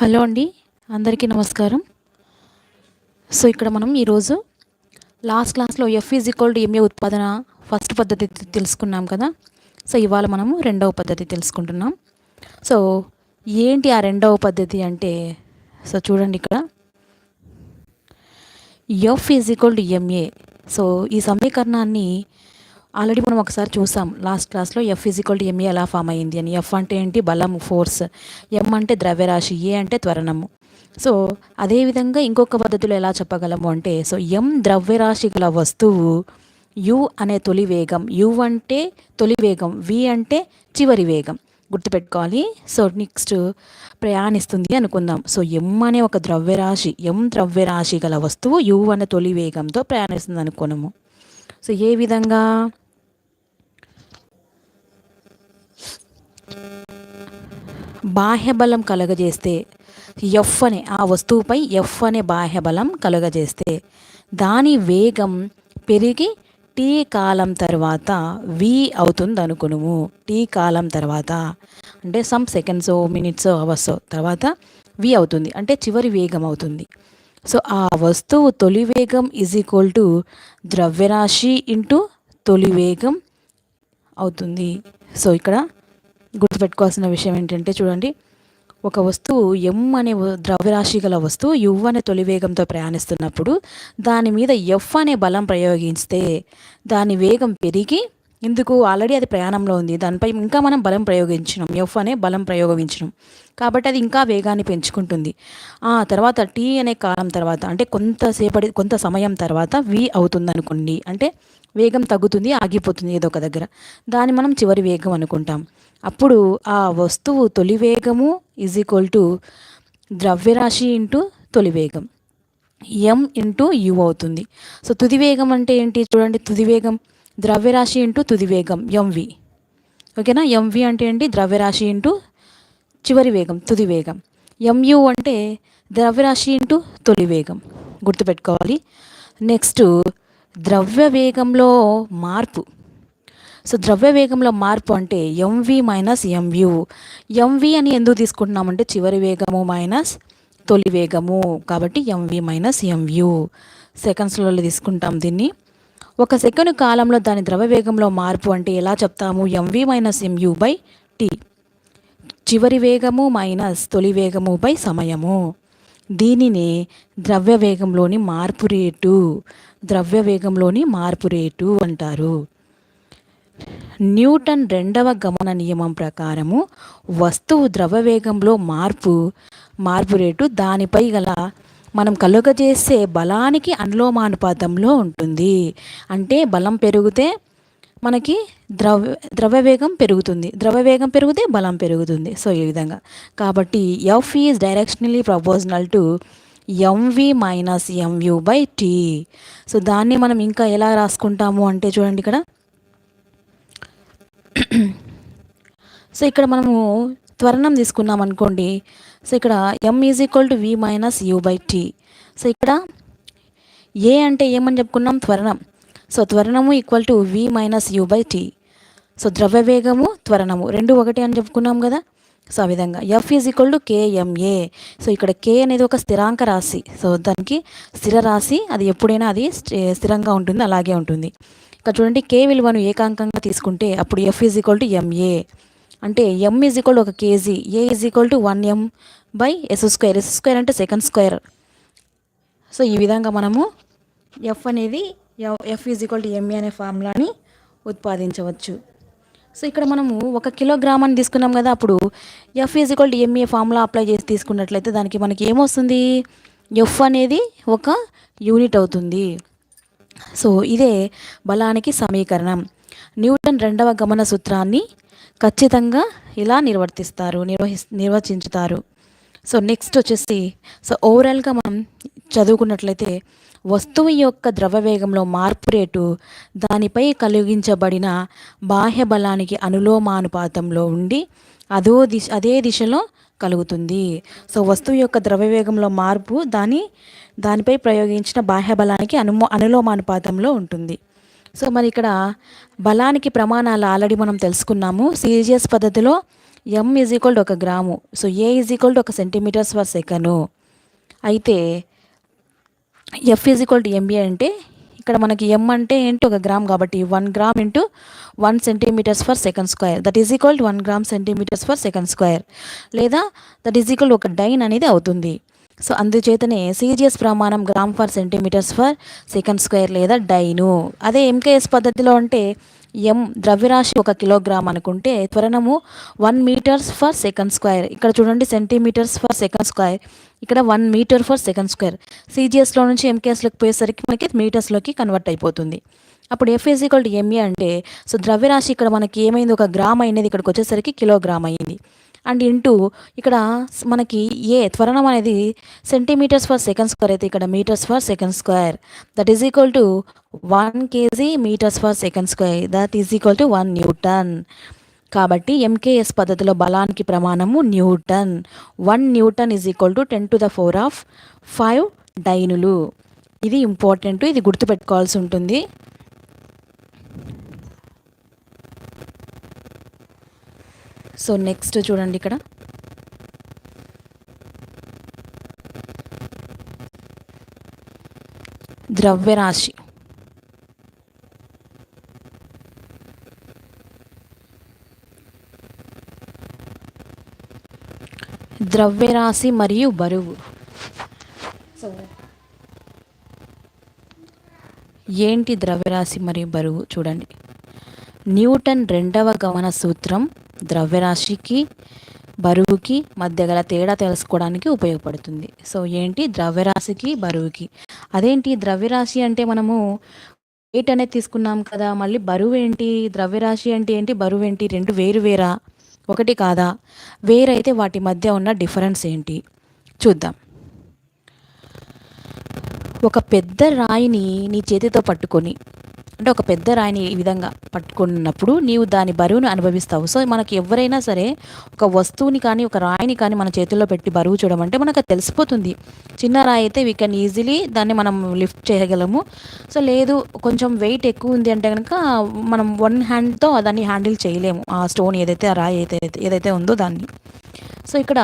Hello అండి. అందరికీ నమస్కారం. సో ఇక్కడ మనం ఈరోజు లాస్ట్ క్లాస్లో F is equal to M A ఉత్పాదన ఫస్ట్ పద్ధతి తెలుసుకున్నాం కదా. సో ఇవాళ మనము రెండవ పద్ధతి తెలుసుకుంటున్నాం. సో ఏంటి ఆ రెండవ పద్ధతి అంటే సో చూడండి ఇక్కడ. F is equal to M A so ఈ సమీకరణాన్ని ఆల్రెడీ మనం ఒకసారి చూసాం లాస్ట్ క్లాస్లో F equal to M A ఎలా ఫామ్ అయ్యింది అని. ఎఫ్ అంటే ఏంటి? బలం ఫోర్స్ ఎం అంటే ద్రవ్యరాశి ఏ అంటే త్వరణము. సో అదేవిధంగా ఇంకొక పద్ధతిలో ఎలా చెప్పగలము అంటే సో ఎం ద్రవ్యరాశి గల వస్తువు యు అనే తొలి వేగం యు అంటే తొలి వేగం వి అంటే చివరి వేగం. గుర్తుపెట్టుకోవాలి. సో నెక్స్ట్ ప్రయాణిస్తుంది అనుకుందాం. సో ఎం అనే ఒక ద్రవ్యరాశి ఎం ద్రవ్యరాశి గల వస్తువు యు అనే తొలి వేగంతో ప్రయాణిస్తుంది అనుకున్నాము సో ఏ విధంగా? బాహ్యబలం కలగజేస్తే ఎఫ్ అనే ఆ వస్తువుపై ఎఫ్ అనే బాహ్యబలం కలుగజేస్తే దాని వేగం పెరిగి టీ కాలం తర్వాత వి అవుతుంది అనుకునుము టీ కాలం తర్వాత అంటే సమ్ సెకండ్స్ మినిట్స్ అవర్స్ తర్వాత వి అవుతుంది. అంటే చివరి వేగం అవుతుంది. సో ఆ వస్తువు తొలి వేగం ఈజ్ ఈక్వల్ టు ద్రవ్యరాశి ఇంటూ తొలి వేగం అవుతుంది. సో ఇక్కడ గుర్తుపెట్టుకోవాల్సిన విషయం ఏంటంటే చూడండి ఒక వస్తువు ఎం అనే ద్రవ్యరాశి గల వస్తువు యు అనే తొలి వేగంతో ప్రయాణిస్తున్నప్పుడు దాని మీద ఎఫ్ అనే బలం ప్రయోగిస్తే దాని వేగం పెరిగి ఇందుకు ఆల్రెడీ అది ప్రయాణంలో ఉంది. దానిపై ఇంకా మనం బలం ప్రయోగించినాం ఎఫ్ అనే బలం ప్రయోగించినాం కాబట్టి అది ఇంకా వేగాన్ని పెంచుకుంటుంది. ఆ తర్వాత టీ అనే కాలం తర్వాత అంటే కొంతసేపటి కొంత సమయం తర్వాత వి అవుతుంది అనుకోండి అంటే వేగం తగ్గుతుంది ఆగిపోతుంది ఏదో ఒక దగ్గర. దాన్ని మనం చివరి వేగం అనుకుంటాం. అప్పుడు ఆ వస్తువు తొలి వేగము ఈజ్ ఈక్వల్ టు ద్రవ్యరాశి ఇంటూ తొలి వేగం. ఎం ఇంటూ యు అవుతుంది. సో తుది వేగం అంటే ఏంటి? చూడండి తుది వేగం. ద్రవ్యరాశి ఇంటూ తుది వేగం ఎంవి ఓకేనా? ఎంవి అంటే ఏంటి? ద్రవ్యరాశి ఇంటూ చివరి వేగం తుది వేగం. ఎంయు అంటే ద్రవ్యరాశి ఇంటూ తొలి వేగం. గుర్తుపెట్టుకోవాలి. నెక్స్ట్ ద్రవ్య వేగంలో మార్పు. సో ద్రవ్య వేగంలో మార్పు అంటే ఎంవి మైనస్ ఎంయు ఎంవి అని ఎందుకు తీసుకుంటున్నామంటే చివరి వేగము మైనస్ తొలి వేగము. కాబట్టి ఎంవి మైనస్ ఎంయు సెకండ్స్లో తీసుకుంటాం దీన్ని. ఒక సెకండ్ కాలంలో దాని ద్రవ వేగంలో మార్పు అంటే ఎలా చెప్తాము? M V minus M U by T చివరి వేగము మైనస్ తొలి వేగము బై సమయము. దీనినే ద్రవ్య వేగంలోని మార్పు రేటు ద్రవ్య వేగంలోని మార్పు రేటు అంటారు. న్యూటన్ రెండవ గమన నియమం ప్రకారము వస్తువు ద్రవ వేగంలో మార్పు మార్పు రేటు దానిపై గల మనం కలుగజేసే బలానికి అనులోమానుపాతంలో ఉంటుంది. అంటే బలం పెరిగితే మనకి ద్రవ్య ద్రవ్య వేగం పెరుగుతుంది. ద్రవ్య వేగం పెరిగితే బలం పెరుగుతుంది. సో ఈ విధంగా. కాబట్టి F is directionally proportional to M V minus M U by T so దాన్ని మనం ఇంకా ఎలా రాసుకుంటాము అంటే చూడండి ఇక్కడ. సో ఇక్కడ మనము త్వరణం తీసుకున్నాం అనుకోండి సో ఇక్కడ M is equal to V minus U by T so ఇక్కడ ఏ అంటే ఏమని చెప్పుకున్నాం? త్వరణం. So త్వరణము equal to V minus U by T so ద్రవ్య వేగము త్వరణము. రెండు ఒకటి అని చెప్పుకున్నాం కదా? సో ఆ విధంగా. F is equal to K M A so ఇక్కడ కే అనేది ఒక స్థిరాంక రాశి. సో దానికి స్థిర రాశి అది ఎప్పుడైనా అది స్థి- స్థిరంగా ఉంటుంది అలాగే ఉంటుంది. ఇక్కడ చూడండి కే విలువను ఏకాంకంగా తీసుకుంటే అప్పుడు F is equal to M A అంటే ఎం ఈజ్ ఈక్వల్ ఒక KG A is equal to one M by S square S square అంటే సెకండ్ స్క్వేర్ సో ఈ విధంగా మనము ఎఫ్ అనేది F is equal to M A అనే ఫార్ములాని ఉత్పాదించవచ్చు. So ఇక్కడ మనము ఒక కిలోగ్రామ్ అని తీసుకున్నాం కదా అప్పుడు F is equal to M A formula apply చేసి తీసుకున్నట్లయితే దానికి మనకి ఏమొస్తుంది? ఎఫ్ అనేది ఒక యూనిట్ అవుతుంది. సో ఇదే బలానికి సమీకరణం. న్యూటన్ రెండవ గమన సూత్రాన్ని ఖచ్చితంగా ఇలా నిర్వర్తిస్తారు నిర్వహి నిర్వచించుతారు. సో నెక్స్ట్ వచ్చేసి సో ఓవరాల్గా మనం చదువుకున్నట్లయితే వస్తువు యొక్క ద్రవ వేగంలో మార్పు రేటు దానిపై కలిగించబడిన బాహ్య బలానికి అనులోమానుపాతంలో ఉండి అదో దిశ అదే దిశలో కలుగుతుంది. సో వస్తువు యొక్క ద్రవ్యవేగంలో మార్పు దాని దానిపై ప్రయోగించిన బాహ్య బలానికి అనుమో అనులోమానుపాతంలో ఉంటుంది. సో మరి ఇక్కడ బలానికి ప్రమాణాలు ఆల్రెడీ మనం తెలుసుకున్నాము. సీరియస్ పద్ధతిలో ఎం ఈజ్ ఈక్వల్ టు ఒక gram. So A is equal to ఒక సెంటీమీటర్స్ పర్ సెకను అయితే F is equal to M B అంటే ఇక్కడ మనకి ఎం అంటే ఏంటి? ఒక గ్రామ్ కాబట్టి one gram into one centimetres per second square that is equal to one gram centimetres per second square లేదా దట్ ఈజ్ ఈక్వల్ ఒక డైన్ అనేది అవుతుంది. సో అందుచేతనే సీజియస్ ప్రమాణం gram per centimetres per second square లేదా dyne. అదే MKS పద్ధతిలో అంటే ఎం ద్రవ్యరాశి ఒక కిలోగ్రామ్ అనుకుంటే త్వరణము one metres per second square. ఇక్కడ చూడండి సెంటీమీటర్స్ ఫర్ సెకండ్ స్క్వేర్. ఇక్కడ one metre per second square. సిజిఎస్లో నుంచి ఎంకేఎస్లోకి పోయేసరికి మనకి మీటర్స్లోకి కన్వర్ట్ అయిపోతుంది. అప్పుడు F equal to M A అంటే సో ద్రవ్యరాశి ఇక్కడ మనకి ఏమైంది? ఒక గ్రామ్ అయినది. ఇక్కడికి వచ్చేసరికి కిలోగ్రామ్ అయింది. అండ్ ఇంటూ ఇక్కడ మనకి ఏ త్వరణం అనేది సెంటీమీటర్స్ ఫర్ సెకండ్ స్క్వేర్ అయితే ఇక్కడ metres per second square. That is equal to one KG metres per second square. That is equal to one newton. కాబట్టి ఎంకేఎస్ పద్ధతిలో బలానికి ప్రమాణము newton. One newton is equal to ten to the power of five డైనులు. ఇది important ఇది గుర్తుపెట్టుకోవాల్సి ఉంటుంది. So next చూడండి ఇక్కడ. ద్రవ్యరాశి. ద్రవ్యరాశి మరియు బరువు. సో ఏంటి ద్రవ్యరాశి మరియు బరువు? చూడండి. న్యూటన్ రెండవ గమన సూత్రం ద్రవ్యరాశికి బరువుకి మధ్య గల తేడా తెలుసుకోవడానికి ఉపయోగపడుతుంది. సో ఏంటి? ద్రవ్యరాశికి బరువుకి. అదేంటి? ద్రవ్యరాశి అంటే మనము వెయిట్ అనేది తీసుకున్నాం కదా మళ్ళీ బరువు ఏంటి? ద్రవ్యరాశి అంటే ఏంటి? బరువు ఏంటి? రెండు వేరు వేరా? ఒకటి కాదా? వేరైతే వాటి మధ్య ఉన్న డిఫరెన్స్ ఏంటి? చూద్దాం. ఒక పెద్ద రాయిని నీ చేతితో పట్టుకొని అంటే ఒక పెద్ద రాయిని ఈ విధంగా పట్టుకున్నప్పుడు నీవు దాని బరువును అనుభవిస్తావు. సో మనకి ఎవరైనా సరే ఒక వస్తువుని కానీ ఒక రాయిని కానీ మన చేతుల్లో పెట్టి బరువు చూడమంటే మనకు తెలిసిపోతుంది. చిన్న రాయి అయితే వీ కెన్ ఈజీలీ దాన్ని మనం లిఫ్ట్ చేయగలము. సో లేదు కొంచెం వెయిట్ ఎక్కువ ఉంది అంటే కనుక మనం వన్ హ్యాండ్తో దాన్ని హ్యాండిల్ చేయలేము. ఆ స్టోన్ ఏదైతే ఆ రాయి అయితే ఏదైతే ఉందో దాన్ని. సో ఇక్కడ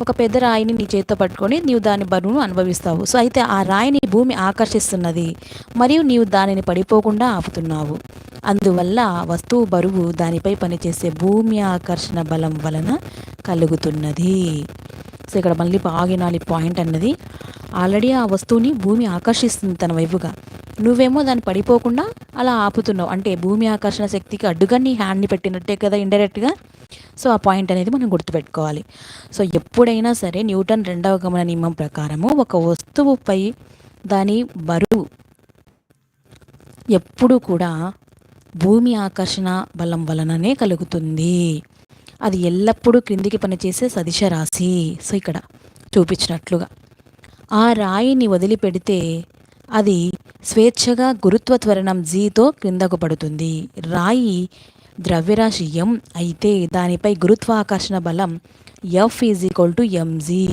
ఒక పెద్ద రాయిని నీ చేత్తో పట్టుకొని నీవు దాని బరువును అనుభవిస్తావు. సో అయితే ఆ రాయిని భూమి ఆకర్షిస్తున్నది మరియు నీవు దానిని పడిపోకుండా ఆపుతున్నావు. అందువల్ల ఆ వస్తువు బరువు దానిపై పనిచేసే భూమి ఆకర్షణ బలం వలన కలుగుతున్నది. సో ఇక్కడ మళ్ళీ బాగినాలి పాయింట్ అన్నది. ఆల్రెడీ ఆ వస్తువుని భూమి ఆకర్షిస్తుంది తన వైపుగా. నువ్వేమో దాన్ని పడిపోకుండా అలా ఆపుతున్నావు. అంటే భూమి ఆకర్షణ శక్తికి అడ్డుగా నీ హ్యాండ్ని పెట్టినట్టే కదా ఇండైరెక్ట్గా సో ఆ పాయింట్ అనేది మనం గుర్తుపెట్టుకోవాలి. సో ఎప్పుడైనా సరే న్యూటన్ రెండవ గమన నియమం ప్రకారము ఒక వస్తువుపై దాని బరువు ఎప్పుడు కూడా భూమి ఆకర్షణ బలం వలననే కలుగుతుంది. అది ఎల్లప్పుడూ క్రిందికి పనిచేసే సదిశ రాశి. సో ఇక్కడ చూపించినట్లుగా ఆ రాయిని వదిలిపెడితే అది స్వేచ్ఛగా గురుత్వ త్వరణం జీతో క్రిందకు పడుతుంది. రాయి ద్రవ్యరాశి ఎం అయితే దానిపై గురుత్వాకర్షణ బలం F is equal to M G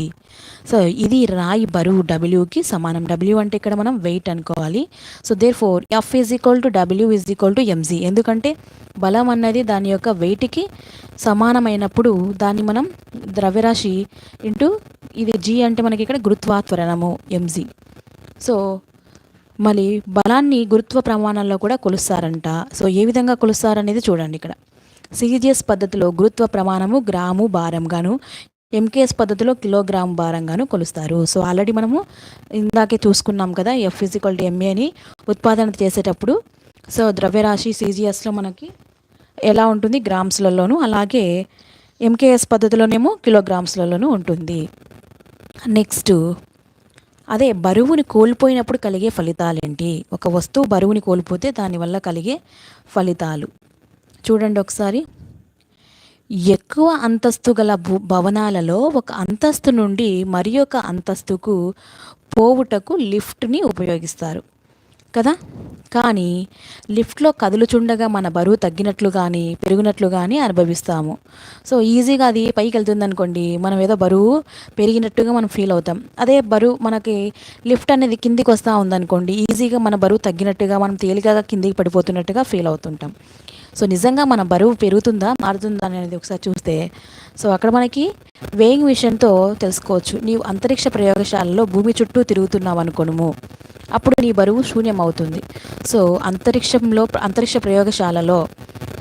so ఇది రాయి బరువు డబ్ల్యూకి సమానం. డబ్ల్యూ అంటే ఇక్కడ మనం వెయిట్ అనుకోవాలి. So therefore F is equal to W is equal to M G ఎందుకంటే బలం అన్నది దాని యొక్క వెయిట్కి సమానమైనప్పుడు దాన్ని మనం ద్రవ్యరాశి ఇంటూ ఇది జీ అంటే మనకి ఇక్కడ గురుత్వాత్వరణము ఎంజీ సో మళ్ళీ బలాన్ని గురుత్వ ప్రమాణంలో కూడా కొలుస్తారంట. సో ఏ విధంగా కొలుస్తారనేది చూడండి ఇక్కడ. సిజిఎస్ పద్ధతిలో గురుత్వ ప్రమాణము గ్రాము భారంగాను ఎంకేఎస్ పద్ధతిలో కిలోగ్రామ్ భారంగాను కొలుస్తారు. సో ఆల్రెడీ మనము ఇందాకే చూసుకున్నాం కదా ఎఫ్ ఫిజికల్ ఎంఏ అని ఉత్పాదన చేసేటప్పుడు. సో ద్రవ్యరాశి సిజిఎస్లో మనకి ఎలా ఉంటుంది? గ్రామ్స్లలోనూ అలాగే ఎంకేఎస్ పద్ధతిలోనేమో కిలోగ్రామ్స్లలోనూ ఉంటుంది. నెక్స్ట్ అదే బరువుని కోల్పోయినప్పుడు కలిగే ఫలితాలేంటి? ఒక వస్తువు బరువుని కోల్పోతే దానివల్ల కలిగే ఫలితాలు. చూడండి ఒకసారి. ఎక్కువ అంతస్తు గల భవనాలలో ఒక అంతస్తు నుండి మరి ఒక అంతస్తుకు పోవుటకు లిఫ్ట్ని ఉపయోగిస్తారు. కదా? కానీ లిఫ్ట్లో కదులుచుండగా మన బరువు తగ్గినట్లు కానీ పెరిగినట్లు కానీ అనుభవిస్తాము. సో ఈజీగా అది పైకి వెళ్తుంది అనుకోండి మనం ఏదో బరువు పెరిగినట్టుగా మనం ఫీల్ అవుతాం. అదే బరువు మనకి లిఫ్ట్ అనేది కిందికి వస్తూ ఉందనుకోండి ఈజీగా మన బరువు తగ్గినట్టుగా మనం తేలికగా కిందికి పడిపోతున్నట్టుగా ఫీల్ అవుతుంటాం. సో నిజంగా మన బరువు పెరుగుతుందా మారుతుందా అనేది ఒకసారి చూస్తే సో అక్కడ మనకి వేయింగ్ మిషన్తో తెలుసుకోవచ్చు. నీవు అంతరిక్ష ప్రయోగశాలలో భూమి చుట్టూ తిరుగుతున్నావు అనుకోను అప్పుడు నీ బరువు శూన్యమవుతుంది. సో అంతరిక్షంలో అంతరిక్ష ప్రయోగశాలలో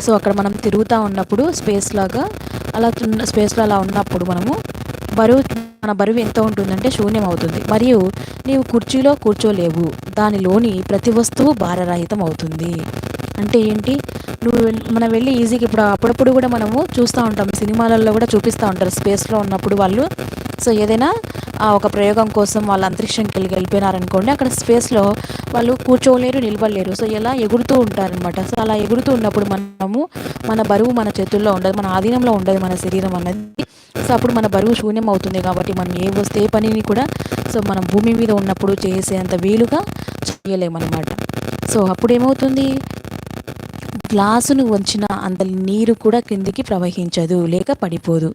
సో అక్కడ మనం తిరుగుతూ ఉన్నప్పుడు స్పేస్ లాగా అలా స్పేస్లో అలా ఉన్నప్పుడు మనము బరువు మన బరువు ఎంత ఉంటుందంటే శూన్యం అవుతుంది మరియు నీవు కుర్చీలో కూర్చోలేవు. దానిలోని ప్రతి వస్తువు భారరహితం అవుతుంది అంటే ఏంటి? నువ్వు మనం వెళ్ళి ఈజీగా ఇప్పుడు అప్పుడప్పుడు కూడా మనము చూస్తూ ఉంటాం. సినిమాలలో కూడా చూపిస్తూ ఉంటారు. స్పేస్లో ఉన్నప్పుడు వాళ్ళు. సో ఏదైనా ఒక ప్రయోగం కోసం వాళ్ళు అంతరిక్షంకి వెళ్ళి వెళ్ళిపోయినారనుకోండి అక్కడ స్పేస్లో వాళ్ళు కూర్చోలేరు నిలబడలేరు. సో ఇలా ఎగురుతూ ఉంటారనమాట సో అలా ఎగురుతూ ఉన్నప్పుడు మనము మన బరువు మన చేతుల్లో ఉండదు మన ఆధీనంలో ఉండదు మన శరీరం అన్నది. సో అప్పుడు మన బరువు శూన్యం అవుతుంది కాబట్టి మనం ఏ వస్తే ఏ పనిని కూడా సో మనం భూమి మీద ఉన్నప్పుడు చేసేంత వీలుగా చేయలేమన్నమాట. సో అప్పుడు ఏమవుతుంది? గ్లాసును వంచిన అంత నీరు కూడా కిందికి ప్రవహించదు లేక పడిపోదు.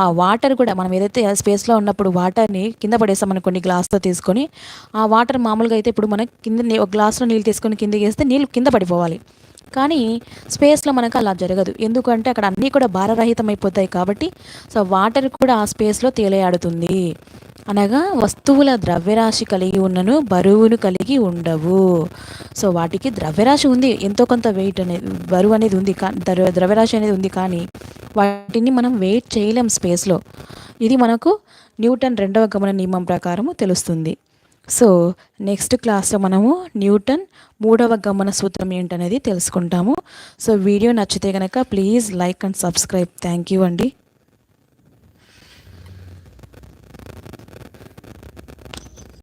ఆ వాటర్ కూడా మనం ఏదైతే స్పేస్లో ఉన్నప్పుడు వాటర్ని కింద పడేసామనుకోండి గ్లాస్తో తీసుకొని ఆ వాటర్ మామూలుగా అయితే ఇప్పుడు మనం కింద ఒక గ్లాస్లో నీళ్ళు తీసుకొని కిందకి వేస్తే నీళ్ళు కింద పడిపోవాలి. కానీ స్పేస్లో మనకు అలా జరగదు. ఎందుకంటే అక్కడ అన్నీ కూడా భారరహితమైపోతాయి అయిపోతాయి కాబట్టి సో వాటర్ కూడా ఆ స్పేస్లో తేలియాడుతుంది. అనగా వస్తువుల ద్రవ్యరాశి కలిగి ఉన్నను బరువును కలిగి ఉండవు. సో వాటికి ద్రవ్యరాశి ఉంది ఎంతో కొంత వెయిట్ అనేది బరువు అనేది ఉంది ద్రవ్యరాశి అనేది ఉంది కానీ వాటిని మనం వెయిట్ చేయలేం స్పేస్లో. ఇది మనకు న్యూటన్ రెండవ గమన నియమం ప్రకారము తెలుస్తుంది. సో నెక్స్ట్ క్లాస్లో మనము న్యూటన్ మూడవ గమన సూత్రం ఏంటనేది తెలుసుకుంటాము. సో వీడియో నచ్చితే కనుక please like and subscribe. Thank you అండి.